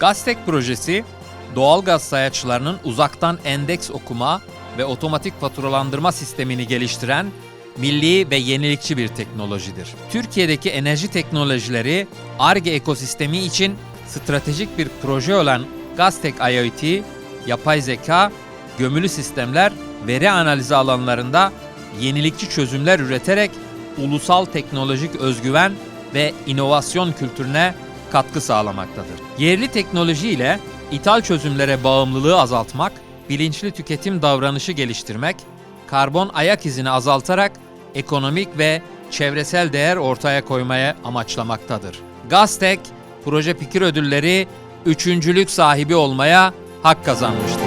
Gaztek projesi, doğalgaz sayaçlarının uzaktan endeks okuma ve otomatik faturalandırma sistemini geliştiren milli ve yenilikçi bir teknolojidir. Türkiye'deki enerji teknolojileri ARGE ekosistemi için stratejik bir proje olan Gaztek IoT, yapay zeka, gömülü sistemler, veri analizi alanlarında yenilikçi çözümler üreterek ulusal teknolojik özgüven ve inovasyon kültürüne katkı sağlamaktadır. Yerli teknoloji ile ithal çözümlere bağımlılığı azaltmak, bilinçli tüketim davranışı geliştirmek, karbon ayak izini azaltarak ekonomik ve çevresel değer ortaya koymaya amaçlamaktadır. Gaztek, proje fikir ödülleri üçüncülük sahibi olmaya hak kazanmıştır.